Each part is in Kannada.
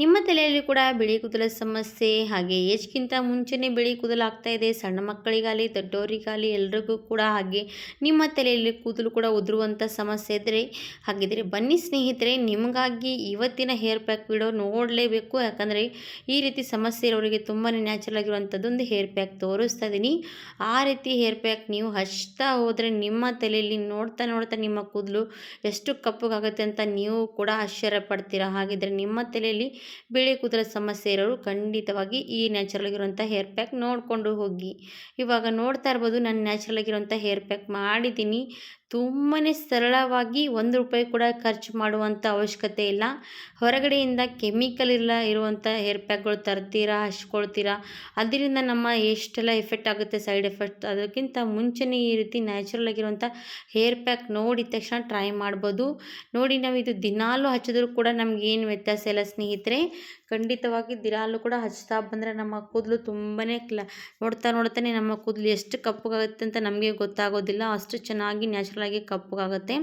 ನಿಮ್ಮ ತಲೆಯಲ್ಲಿ ಕೂಡ ಬಿಳಿ ಕೂದಲ ಸಮಸ್ಯೆ, ಹಾಗೆ ಏಜ್ಗಿಂತ ಮುಂಚೆನೇ ಬಿಳಿ ಕೂದಲು ಆಗ್ತಾ ಇದೆ. ಸಣ್ಣ ಮಕ್ಕಳಿಗಾಗಲಿ, ದೊಡ್ಡವರಿಗಾಗಲಿ ಎಲ್ರಿಗೂ ಕೂಡ ಹಾಗೆ ನಿಮ್ಮ ತಲೆಯಲ್ಲಿ ಕೂದಲು ಕೂಡ ಉದುರುವಂಥ ಸಮಸ್ಯೆ ಇದ್ದರೆ ಹಾಗಿದ್ರೆ ಬನ್ನಿ ಸ್ನೇಹಿತರೆ, ನಿಮಗಾಗಿ ಇವತ್ತಿನ ಹೇರ್ ಪ್ಯಾಕ್ ವಿಡಿಯೋ ನೋಡಲೇಬೇಕು. ಯಾಕಂದರೆ ಈ ರೀತಿ ಸಮಸ್ಯೆ ಇರೋರಿಗೆ ತುಂಬಾ ನ್ಯಾಚುರಲ್ ಆಗಿರುವಂಥದ್ದು ಒಂದು ಹೇರ್ ಪ್ಯಾಕ್ ತೋರಿಸ್ತಾ ಇದ್ದೀನಿ ಆ ರೀತಿ ಹೇರ್ ಪ್ಯಾಕ್ ನೀವು ಹಚ್ತಾ ಹೋದರೆ ನಿಮ್ಮ ತಲೆಯಲ್ಲಿ ನೋಡ್ತಾ ನೋಡ್ತಾ ನಿಮ್ಮ ಕೂದಲು ಎಷ್ಟು ಕಪ್ಪಗಾಗುತ್ತೆ ಅಂತ ನೀವು ಕೂಡ ಆಶ್ಚರ್ಯ ಪಡ್ತೀರಾ ಹಾಗಿದ್ರೆ ನಿಮ್ಮ ತಲೆಯಲ್ಲಿ ಬಿಳಿ ಕೂದಲ ಸಮಸ್ಯೆ ಇರೋರು ಖಂಡಿತವಾಗಿ ಈ ನ್ಯಾಚುರಲ್ ಆಗಿರುವಂಥ ಹೇರ್ ಪ್ಯಾಕ್ ನೋಡಿಕೊಂಡು ಹೋಗಿ. ಇವಾಗ ನೋಡ್ತಾ ಇರ್ಬೋದು, ನಾನು ನ್ಯಾಚುರಲ್ ಆಗಿರುವಂಥ ಹೇರ್ ಪ್ಯಾಕ್ ಮಾಡಿದ್ದೀನಿ. ತುಂಬಾ ಸರಳವಾಗಿ ಒಂದು ರೂಪಾಯಿ ಕೂಡ ಖರ್ಚು ಮಾಡುವಂಥ ಅವಶ್ಯಕತೆ ಇಲ್ಲ. ಹೊರಗಡೆಯಿಂದ ಕೆಮಿಕಲ್ ಇಲ್ಲ ಇರುವಂಥ ಹೇರ್ ಪ್ಯಾಕ್ಗಳು ತರ್ತೀರಾ, ಹಚ್ಕೊಳ್ತೀರಾ? ಅದರಿಂದ ನಮ್ಮ ಎಷ್ಟೆಲ್ಲ ಎಫೆಕ್ಟ್ ಆಗುತ್ತೆ ಸೈಡ್ ಎಫೆಕ್ಟ್ ಅದಕ್ಕಿಂತ ಮುಂಚೆನೇ ಈ ರೀತಿ ನ್ಯಾಚುರಲ್ ಆಗಿರುವಂಥ ಹೇರ್ ಪ್ಯಾಕ್ ನೋಡಿದ ತಕ್ಷಣ ಟ್ರೈ ಮಾಡ್ಬೋದು. ನೋಡಿ, ನಾವು ಇದು ದಿನಾಲೂ ಹಚ್ಚಿದ್ರು ಕೂಡ ನಮಗೇನು ವ್ಯತ್ಯಾಸ ಇಲ್ಲ ಸ್ನೇಹಿತರೆ. ಖಂಡಿತವಾಗಿ ದಿನಾಲು ಕೂಡ ಹಚ್ತಾ ಬಂದರೆ ನಮ್ಮ ಕೂದಲು ತುಂಬಾ ಕ್ಲ, ನೋಡ್ತಾ ನೋಡ್ತಾನೆ ನಮ್ಮ ಕೂದಲು ಎಷ್ಟು ಕಪ್ಪಗಾಗುತ್ತೆ ಅಂತ ನಮಗೆ ಗೊತ್ತಾಗೋದಿಲ್ಲ. ಅಷ್ಟು ಚೆನ್ನಾಗಿ ನ್ಯಾಚುರಲ್ ಆಗಿ ಕಪ್ಪಗಾಗುತ್ತೆ.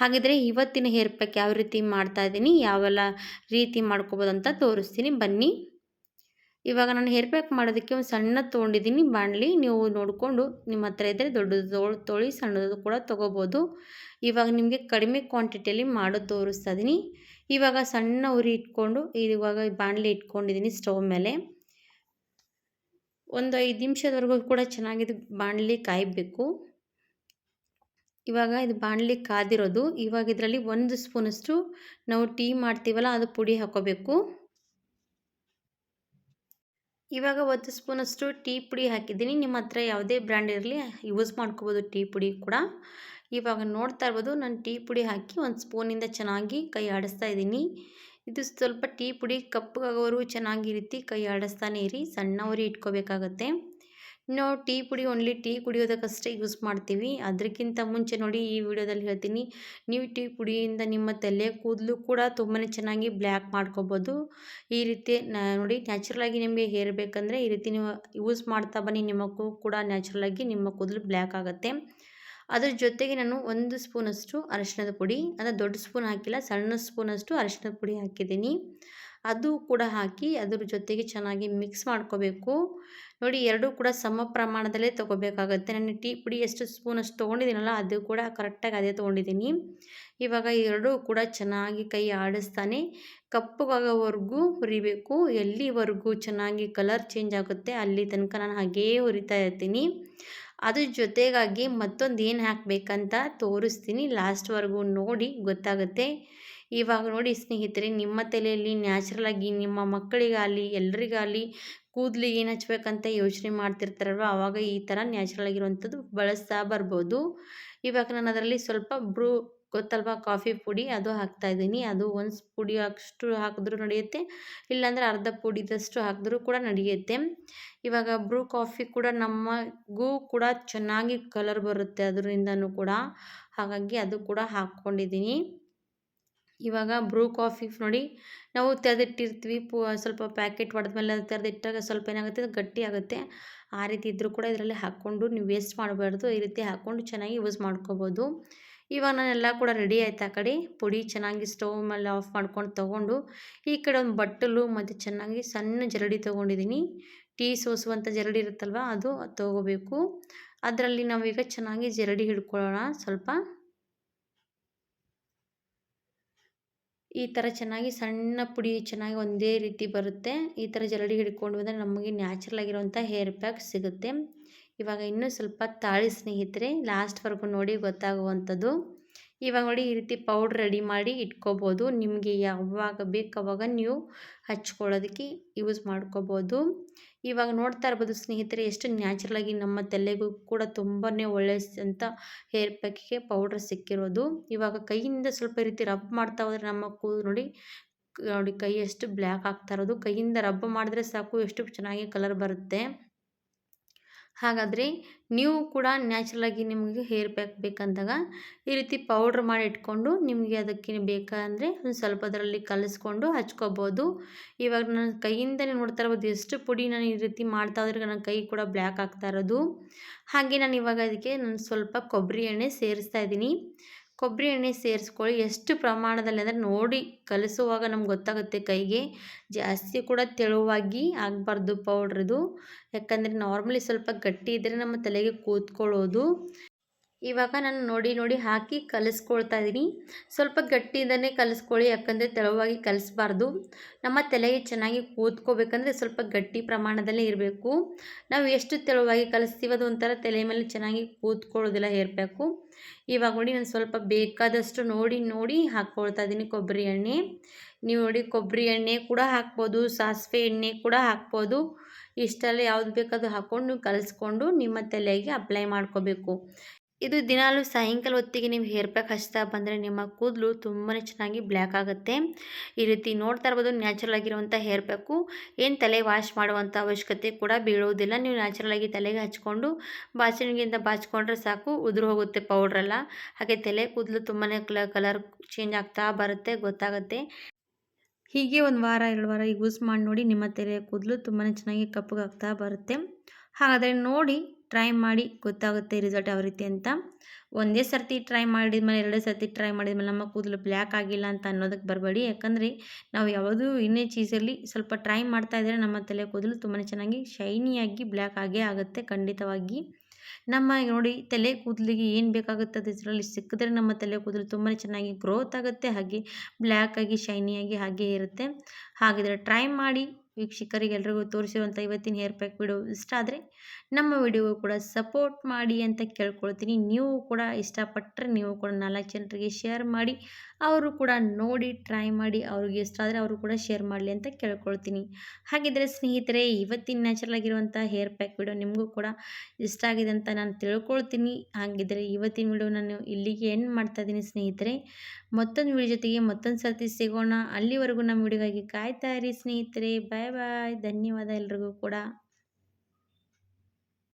ಹಾಗಿದ್ರೆ ಇವತ್ತಿನ ಹೇರ್ ಪ್ಯಾಕ್ ಯಾವ ರೀತಿ ಮಾಡ್ತಾ ಇದ್ದೀನಿ, ಯಾವೆಲ್ಲ ರೀತಿ ಮಾಡ್ಕೋಬೋದು ಅಂತ ತೋರಿಸ್ತೀನಿ. ಬನ್ನಿ. ಇವಾಗ ನಾನು ಹೇರ್ ಪ್ಯಾಕ್ ಮಾಡೋದಕ್ಕೆ ಒಂದು ಸಣ್ಣ ತೊಗೊಂಡಿದ್ದೀನಿ ಬಾಣಲಿ. ನೀವು ನೋಡಿಕೊಂಡು ನಿಮ್ಮ ಹತ್ರ ಇದ್ದರೆ ದೊಡ್ಡದು ತೊಳಿ ಸಣ್ಣದು ಕೂಡ ತೊಗೋಬೋದು. ಇವಾಗ ನಿಮಗೆ ಕಡಿಮೆ ಕ್ವಾಂಟಿಟಿಯಲ್ಲಿ ಮಾಡೋದು ತೋರಿಸ್ತಾ ಇದ್ದೀನಿ. ಇವಾಗ ಸಣ್ಣ ಉರಿ ಇಟ್ಕೊಂಡು, ಇವಾಗ ಬಾಣಲಿ ಇಟ್ಕೊಂಡಿದ್ದೀನಿ ಸ್ಟವ್ ಮೇಲೆ. ಒಂದು ಐದು ನಿಮಿಷದವರೆಗೂ ಕೂಡ ಚೆನ್ನಾಗಿದ್ದು ಬಾಣಲಿ ಕಾಯಬೇಕು. ಇವಾಗ ಇದು ಬಾಣಲಿ ಕಾದಿರೋದು. ಇವಾಗ ಇದರಲ್ಲಿ ಒಂದು ಸ್ಪೂನಷ್ಟು ನಾವು ಟೀ ಮಾಡ್ತೀವಲ್ಲ, ಅದು ಪುಡಿ ಹಾಕೋಬೇಕು. ಇವಾಗ ಒಂದು ಸ್ಪೂನಷ್ಟು ಟೀ ಪುಡಿ ಹಾಕಿದ್ದೀನಿ. ನಿಮ್ಮ ಹತ್ರ ಯಾವುದೇ ಬ್ರ್ಯಾಂಡ್ ಇರಲಿ, ಯೂಸ್ ಮಾಡ್ಕೋಬೋದು ಟೀ ಪುಡಿ ಕೂಡ. ಇವಾಗ ನೋಡ್ತಾ ಇರ್ಬೋದು, ನಾನು ಟೀ ಪುಡಿ ಹಾಕಿ ಒಂದು ಸ್ಪೂನಿಂದ ಚೆನ್ನಾಗಿ ಕೈ ಆಡಿಸ್ತಾ ಇದ್ದೀನಿ. ಇದು ಸ್ವಲ್ಪ ಟೀ ಪುಡಿ ಕಪ್ಪಗಾಗೋರು ಚೆನ್ನಾಗಿ ರೀತಿ ಕೈ ಆಡಿಸ್ತಾನೆ ಇರಿ ಸಣ್ಣವರಿ ಇಟ್ಕೋಬೇಕಾಗತ್ತೆ. ನಾವು ಟೀ ಪುಡಿ ಓನ್ಲಿ ಟೀ ಕುಡಿಯೋದಕ್ಕಷ್ಟೇ ಯೂಸ್ ಮಾಡ್ತೀವಿ. ಅದಕ್ಕಿಂತ ಮುಂಚೆ ನೋಡಿ ಈ ವಿಡಿಯೋದಲ್ಲಿ ಹೇಳ್ತೀನಿ, ನೀವು ಟೀ ಪುಡಿಯಿಂದ ನಿಮ್ಮ ತಲೆ, ಕೂದಲು ಕೂಡ ತುಂಬಾ ಚೆನ್ನಾಗಿ ಬ್ಲ್ಯಾಕ್ ಮಾಡ್ಕೋಬೋದು. ಈ ರೀತಿ ನೋಡಿ ನ್ಯಾಚುರಲಾಗಿ ನಿಮಗೆ ಹೇರ್ ಬೇಕಂದರೆ ಈ ರೀತಿ ನೀವು ಯೂಸ್ ಮಾಡ್ತಾ ಬನ್ನಿ ನಿಮಗೂ ಕೂಡ ನ್ಯಾಚುರಲಾಗಿ ನಿಮ್ಮ ಕೂದಲು ಬ್ಲ್ಯಾಕ್ ಆಗುತ್ತೆ. ಅದ್ರ ಜೊತೆಗೆ ನಾನು ಒಂದು ಸ್ಪೂನಷ್ಟು ಅರಿಶಿಣದ ಪುಡಿ ಅಂದರೆ ದೊಡ್ಡ ಸ್ಪೂನ್ ಹಾಕಿಲ್ಲ, ಸಣ್ಣ ಸ್ಪೂನಷ್ಟು ಅರಿಶಿಣದ ಪುಡಿ ಹಾಕಿದ್ದೀನಿ. ಅದು ಕೂಡ ಹಾಕಿ ಅದ್ರ ಜೊತೆಗೆ ಚೆನ್ನಾಗಿ ಮಿಕ್ಸ್ ಮಾಡ್ಕೋಬೇಕು. ನೋಡಿ, ಎರಡೂ ಕೂಡ ಸಮ ಪ್ರಮಾಣದಲ್ಲೇ ತೊಗೋಬೇಕಾಗುತ್ತೆ. ನಾನು ಟೀ ಪುಡಿ ಎಷ್ಟು ಸ್ಪೂನ್ ಅಷ್ಟು ತೊಗೊಂಡಿದ್ದೀನಲ್ಲ, ಅದು ಕೂಡ ಕರೆಕ್ಟಾಗಿ ಅದೇ ತೊಗೊಂಡಿದ್ದೀನಿ. ಇವಾಗ ಎರಡೂ ಕೂಡ ಚೆನ್ನಾಗಿ ಕೈ ಆಡಿಸ್ತಾನೆ. ಕಪ್ಪಗಾಗೋವರೆಗೂ ಹುರಿಬೇಕು. ಎಲ್ಲಿವರೆಗೂ ಚೆನ್ನಾಗಿ ಕಲರ್ ಚೇಂಜ್ ಆಗುತ್ತೆ, ಅಲ್ಲಿ ತನಕ ನಾನು ಹಾಗೇ ಹುರಿತಾ ಇರ್ತೀನಿ. ಅದ್ರ ಜೊತೆಗಾಗಿ ಮತ್ತೊಂದು ಏನು ಹಾಕಬೇಕಂತ ತೋರಿಸ್ತೀನಿ. ಲಾಸ್ಟ್ವರೆಗೂ ನೋಡಿ ಗೊತ್ತಾಗುತ್ತೆ. ಇವಾಗ ನೋಡಿ ಸ್ನೇಹಿತರೆ, ನಿಮ್ಮ ತಲೆಯಲ್ಲಿ ನ್ಯಾಚುರಲಾಗಿ ನಿಮ್ಮ ಮಕ್ಕಳಿಗಾಗಲಿ, ಎಲ್ರಿಗಾಗಲಿ ಕೂದಲಿಗೆ ಏನು ಹಚ್ಬೇಕಂತ ಯೋಚನೆ ಮಾಡ್ತಿರ್ತಾರಲ್ವ ಆವಾಗ ಈ ಥರ ನ್ಯಾಚುರಲ್ ಆಗಿರುವಂಥದ್ದು ಬಳಸ್ತಾ ಬರ್ಬೋದು. ಇವಾಗ ನಾನು ಅದರಲ್ಲಿ ಸ್ವಲ್ಪ ಬ್ರೂ ಗೊತ್ತಲ್ವಾ? ಕಾಫಿ ಪುಡಿ ಅದು ಹಾಕ್ತಾಯಿದ್ದೀನಿ ಅದು ಒಂದು ಪುಡಿ ಅಷ್ಟು ಹಾಕಿದ್ರು ನಡೆಯುತ್ತೆ. ಇಲ್ಲಾಂದರೆ ಅರ್ಧ ಪುಡಿದಷ್ಟು ಹಾಕಿದ್ರೂ ಕೂಡ ನಡೆಯುತ್ತೆ. ಇವಾಗ ಬ್ರೂ ಕಾಫಿ ಕೂಡ ನಮಗೂ ಕೂಡ ಚೆನ್ನಾಗಿ ಕಲರ್ ಬರುತ್ತೆ ಅದರಿಂದನೂ ಕೂಡ. ಹಾಗಾಗಿ ಅದು ಕೂಡ ಹಾಕ್ಕೊಂಡಿದ್ದೀನಿ. ಇವಾಗ ಬ್ರೂ ಕಾಫಿ ನೋಡಿ, ನಾವು ತೆರೆದಿಟ್ಟಿರ್ತೀವಿ. ಪು, ಸ್ವಲ್ಪ ಪ್ಯಾಕೆಟ್ ಹೊಡೆದ್ಮೇಲೆ ತೆರೆದಿಟ್ಟಾಗ ಸ್ವಲ್ಪ ಏನಾಗುತ್ತೆ? ಗಟ್ಟಿ ಆಗುತ್ತೆ. ಆ ರೀತಿ ಇದ್ದರೂ ಕೂಡ ಇದರಲ್ಲಿ ಹಾಕ್ಕೊಂಡು ನೀವು ವೇಸ್ಟ್ ಮಾಡಬಾರ್ದು. ಈ ರೀತಿ ಹಾಕ್ಕೊಂಡು ಚೆನ್ನಾಗಿ ಯೂಸ್ ಮಾಡ್ಕೋಬೋದು. ಇವಾಗ ನಾನೆಲ್ಲ ಕೂಡ ರೆಡಿ ಆಯ್ತು ಕಡೆ. ಪುಡಿ ಚೆನ್ನಾಗಿ ಸ್ಟವ್ ಮೇಲೆ ಆಫ್ ಮಾಡ್ಕೊಂಡು ತೊಗೊಂಡು, ಈ ಕಡೆ ಒಂದು ಬಟ್ಟಲು ಮತ್ತು ಚೆನ್ನಾಗಿ ಸಣ್ಣ ಜರಡಿ ತೊಗೊಂಡಿದ್ದೀನಿ. ಟೀ ಸೋಸುವಂಥ ಜರಡಿ ಇರುತ್ತಲ್ವ, ಅದು ತೊಗೋಬೇಕು. ಅದರಲ್ಲಿ ನಾವೀಗ ಚೆನ್ನಾಗಿ ಜರಡಿ ಹಿಡ್ಕೊಳ್ಳೋಣ ಸ್ವಲ್ಪ. ಈ ಥರ ಚೆನ್ನಾಗಿ ಸಣ್ಣ ಪುಡಿ ಚೆನ್ನಾಗಿ ಒಂದೇ ರೀತಿ ಬರುತ್ತೆ. ಈ ಥರ ಜರಡಿ ಹಿಡ್ಕೊಂಡು ಬಂದರೆ ನಮಗೆ ನ್ಯಾಚುರಲ್ ಆಗಿರುವಂಥ ಹೇರ್ ಪ್ಯಾಕ್ ಸಿಗುತ್ತೆ. ಇವಾಗ ಇನ್ನೂ ಸ್ವಲ್ಪ ತಾಳಿ ಸ್ನೇಹಿತರೆ ಲಾಸ್ಟ್ವರೆಗೂ ನೋಡಿ ಗೊತ್ತಾಗುವಂಥದ್ದು. ಇವಾಗ ನೋಡಿ ಈ ರೀತಿ ಪೌಡ್ರ್ ರೆಡಿ ಮಾಡಿ ಇಟ್ಕೋಬೋದು. ನಿಮಗೆ ಯಾವಾಗ ಬೇಕು ಅವಾಗ ನೀವು ಹಚ್ಕೊಳ್ಳೋದಕ್ಕೆ ಯೂಸ್ ಮಾಡ್ಕೋಬೋದು. ಇವಾಗ ನೋಡ್ತಾ ಇರ್ಬೋದು ಸ್ನೇಹಿತರೆ, ಎಷ್ಟು ನ್ಯಾಚುರಲಾಗಿ ನಮ್ಮ ತಲೆಗೂ ಕೂಡ ತುಂಬಾ ಅಂತ ಹೇರ್ ಪ್ಯಾಕಿಗೆ ಪೌಡ್ರ್ ಸಿಕ್ಕಿರೋದು. ಇವಾಗ ಕೈಯಿಂದ ಸ್ವಲ್ಪ ರೀತಿ ರಬ್ ಮಾಡ್ತಾ ಹೋದರೆ ನಮ್ಮ ಕೂದಲು ನೋಡಿ ನೋಡಿ ಕೈ ಎಷ್ಟು ಬ್ಲ್ಯಾಕ್ ಆಗ್ತಾ ಇರೋದು. ಕೈಯಿಂದ ರಬ್ ಮಾಡಿದ್ರೆ ಸಾಕು, ಎಷ್ಟು ಚೆನ್ನಾಗಿ ಕಲರ್ ಬರುತ್ತೆ. ಹಾಗಾದರೆ ನೀವು ಕೂಡ ನ್ಯಾಚುರಲಾಗಿ ನಿಮಗೆ ಹೇರ್ ಪ್ಯಾಕ್ ಬೇಕಂದಾಗ ಈ ರೀತಿ ಪೌಡ್ರ್ ಮಾಡಿ ಇಟ್ಕೊಂಡು ನಿಮಗೆ ಅದಕ್ಕೆ ಬೇಕಂದರೆ ಒಂದು ಸ್ವಲ್ಪ ಅದರಲ್ಲಿ ಕಲಿಸ್ಕೊಂಡು ಹಚ್ಕೋಬೋದು. ಇವಾಗ ನನ್ನ ಕೈಯಿಂದಲೇ ನೋಡ್ತಾ ಇರ್ಬೋದು ಎಷ್ಟು ಪುಡಿ ನಾನು ಈ ರೀತಿ ಮಾಡ್ತಾ ಇದ್ರೆ ನನ್ನ ಕೈ ಕೂಡ ಬ್ಲ್ಯಾಕ್ ಆಗ್ತಾ ಇರೋದು. ಹಾಗೆ ನಾನು ಇವಾಗ ಅದಕ್ಕೆ ನಾನು ಸ್ವಲ್ಪ ಕೊಬ್ಬರಿ ಎಣ್ಣೆ ಸೇರಿಸ್ತಾ ಇದ್ದೀನಿ. ಕೊಬ್ಬರಿ ಎಣ್ಣೆ ಸೇರಿಸ್ಕೊಳ್ಳಿ. ಎಷ್ಟು ಪ್ರಮಾಣದಲ್ಲಿ ಅಂದರೆ ನೋಡಿ ಕಲಿಸುವಾಗ ನಮ್ಗೆ ಗೊತ್ತಾಗುತ್ತೆ ಕೈಗೆ. ಜಾಸ್ತಿ ಕೂಡ ತೆಳುವಾಗಿ ಆಗಬಾರ್ದು ಪೌಡ್ರದು ಯಾಕಂದರೆ ನಾರ್ಮಲಿ ಸ್ವಲ್ಪ ಗಟ್ಟಿ ಇದ್ದರೆ ನಮ್ಮ ತಲೆಗೆ ಕೂತ್ಕೊಳ್ಳೋದು. ಇವಾಗ ನಾನು ನೋಡಿ ನೋಡಿ ಹಾಕಿ ಕಲಿಸ್ಕೊಳ್ತಾ ಇದ್ದೀನಿ. ಸ್ವಲ್ಪ ಗಟ್ಟಿಯಿಂದನೇ ಕಲಿಸ್ಕೊಳ್ಳಿ, ಯಾಕಂದರೆ ತೆಳುವಾಗಿ ಕಲಿಸ್ಬಾರ್ದು. ನಮ್ಮ ತಲೆಗೆ ಚೆನ್ನಾಗಿ ಕೂತ್ಕೋಬೇಕಂದ್ರೆ ಸ್ವಲ್ಪ ಗಟ್ಟಿ ಪ್ರಮಾಣದಲ್ಲೇ ಇರಬೇಕು. ನಾವು ಎಷ್ಟು ತೆಳುವಾಗಿ ಕಲಿಸ್ತೀವಿ ಅದು ಒಂಥರ ತಲೆ ಮೇಲೆ ಚೆನ್ನಾಗಿ ಕೂತ್ಕೊಳ್ಳೋದಿಲ್ಲ ಹೇರಬೇಕು. ಇವಾಗ ನೋಡಿ ನಾನು ಸ್ವಲ್ಪ ಬೇಕಾದಷ್ಟು ನೋಡಿ ನೋಡಿ ಹಾಕ್ಕೊಳ್ತಾ ಇದ್ದೀನಿ ಕೊಬ್ಬರಿ ಎಣ್ಣೆ. ನೀವು ನೋಡಿ ಕೊಬ್ಬರಿ ಎಣ್ಣೆ ಕೂಡ ಹಾಕ್ಬೋದು, ಸಾಸಿವೆ ಎಣ್ಣೆ ಕೂಡ ಹಾಕ್ಬೋದು. ಇಷ್ಟೆಲ್ಲ ಯಾವುದು ಬೇಕಾದ್ರೂ ಹಾಕ್ಕೊಂಡು ನೀವು ಕಲಿಸ್ಕೊಂಡು ನಿಮ್ಮ ತಲೆಗೆ ಅಪ್ಲೈ ಮಾಡ್ಕೋಬೇಕು. ಇದು ದಿನಾಲೂ ಸಾಯಂಕಾಲ ಹೊತ್ತಿಗೆ ನೀವು ಹೇರ್ ಪ್ಯಾಕ್ ಹಚ್ತಾ ಬಂದರೆ ನಿಮ್ಮ ಕೂದಲು ತುಂಬಾ ಚೆನ್ನಾಗಿ ಬ್ಲ್ಯಾಕ್ ಆಗುತ್ತೆ. ಈ ರೀತಿ ನೋಡ್ತಾ ಇರ್ಬೋದು, ನ್ಯಾಚುರಲ್ ಆಗಿರುವಂಥ ಹೇರ್ ಪ್ಯಾಕು ಏನು ತಲೆ ವಾಶ್ ಮಾಡುವಂಥ ಅವಶ್ಯಕತೆ ಕೂಡ ಬೀಳೋದಿಲ್ಲ. ನೀವು ನ್ಯಾಚುರಲ್ ಆಗಿ ತಲೆಗೆ ಹಚ್ಕೊಂಡು ಬಾಚಣಿಗೆಯಿಂದ ಬಾಚ್ಕೊಂಡ್ರೆ ಸಾಕು, ಉದುರು ಹೋಗುತ್ತೆ ಪೌಡ್ರೆಲ್ಲ ಹಾಗೆ ತಲೆ ಕೂದಲು ತುಂಬಾ ಕಲರ್ ಚೇಂಜ್ ಆಗ್ತಾ ಬರುತ್ತೆ, ಗೊತ್ತಾಗುತ್ತೆ. ಹೀಗೆ ಒಂದು ವಾರ, ಎರಡು ವಾರ ಯೂಸ್ ಮಾಡಿ ನೋಡಿ ನಿಮ್ಮ ತಲೆ ಕೂದಲು ತುಂಬಾ ಚೆನ್ನಾಗಿ ಕಪ್ಪಗಾಗ್ತಾ ಬರುತ್ತೆ. ಹಾಗಾದರೆ ನೋಡಿ ಟ್ರೈ ಮಾಡಿ ಗೊತ್ತಾಗುತ್ತೆ ರಿಸಲ್ಟ್ ಯಾವ ರೀತಿ ಅಂತ. ಒಂದೇ ಸರ್ತಿ ಟ್ರೈ ಮಾಡಿದ್ಮೇಲೆ, ಎರಡೇ ಸರ್ತಿ ಟ್ರೈ ಮಾಡಿದ್ಮೇಲೆ ನಮ್ಮ ಕೂದಲು ಬ್ಲ್ಯಾಕ್ ಆಗಿಲ್ಲ ಅಂತ ಅನ್ನೋದಕ್ಕೆ ಬರಬೇಡಿ. ಯಾಕಂದರೆ ನಾವು ಯಾವುದೂ ಇನ್ನೇ ಚೀಸಲ್ಲಿ ಸ್ವಲ್ಪ ಟ್ರೈ ಮಾಡ್ತಾ ಇದ್ದರೆ ನಮ್ಮ ತಲೆ ಕೂದಲು ತುಂಬಾ ಚೆನ್ನಾಗಿ ಶೈನಿಯಾಗಿ ಬ್ಲ್ಯಾಕ್ ಆಗೇ ಆಗುತ್ತೆ ಖಂಡಿತವಾಗಿ. ನಮ್ಮ ನೋಡಿ ತಲೆ ಕೂದಲಿಗೆ ಏನು ಬೇಕಾಗುತ್ತೆ ಅದು ಇದರಲ್ಲಿ ಸಿಕ್ಕಿದ್ರೆ ನಮ್ಮ ತಲೆ ಕೂದಲು ತುಂಬಾ ಚೆನ್ನಾಗಿ ಗ್ರೋತ್ ಆಗುತ್ತೆ, ಹಾಗೆ ಬ್ಲ್ಯಾಕ್ ಆಗಿ ಶೈನಿಯಾಗಿ ಹಾಗೆ ಇರುತ್ತೆ. ಹಾಗಿದ್ರೆ ಟ್ರೈ ಮಾಡಿ ವೀಕ್ಷಕರಿಗೆ ಎಲ್ರಿಗೂ ತೋರಿಸಿರುವಂಥ ಇವತ್ತಿನ ಹೇರ್ ಪ್ಯಾಕ್ ವಿಡಿಯೋ ಇಷ್ಟ ಆದರೆ ನಮ್ಮ ವಿಡಿಯೋ ಕೂಡ ಸಪೋರ್ಟ್ ಮಾಡಿ ಅಂತ ಕೇಳ್ಕೊಳ್ತೀನಿ. ನೀವು ಕೂಡ ಇಷ್ಟಪಟ್ಟರೆ ನೀವು ಕೂಡ ನಾಲ್ಕು ಜನರಿಗೆ ಶೇರ್ ಮಾಡಿ. ಅವರು ಕೂಡ ನೋಡಿ ಟ್ರೈ ಮಾಡಿ ಅವ್ರಿಗೆ ಇಷ್ಟ ಆದರೆ ಅವರು ಕೂಡ ಶೇರ್ ಮಾಡಲಿ ಅಂತ ಕೇಳ್ಕೊಳ್ತೀನಿ. ಹಾಗಿದ್ರೆ ಸ್ನೇಹಿತರೆ, ಇವತ್ತಿನ ನ್ಯಾಚುರಲ್ ಆಗಿರುವಂಥ ಹೇರ್ ಪ್ಯಾಕ್ ವಿಡಿಯೋ ನಿಮಗೂ ಕೂಡ ಇಷ್ಟ ಆಗಿದೆ ಅಂತ ನಾನು ತಿಳ್ಕೊಳ್ತೀನಿ. ಹಾಗಿದ್ರೆ ಇವತ್ತಿನ ವಿಡಿಯೋ ನಾನು ಇಲ್ಲಿಗೆ ಎಂಡ್ ಮಾಡ್ತಾ ಇದ್ದೀನಿ ಸ್ನೇಹಿತರೆ. ಮತ್ತೊಂದು ವಿಡಿಯೋ ಜೊತೆಗೆ ಮತ್ತೊಂದು ಸರ್ತಿ ಸಿಗೋಣ. ಅಲ್ಲಿವರೆಗೂ ನಮ್ಮ ವಿಡಿಯೋಗಾಗಿ ಕಾಯ್ತಾ ಇರಿ ಸ್ನೇಹಿತರೆ. ಬಾಯ್ ಬಾಯ್ ಧನ್ಯವಾದ ಎಲ್ರಿಗೂ ಕೂಡ.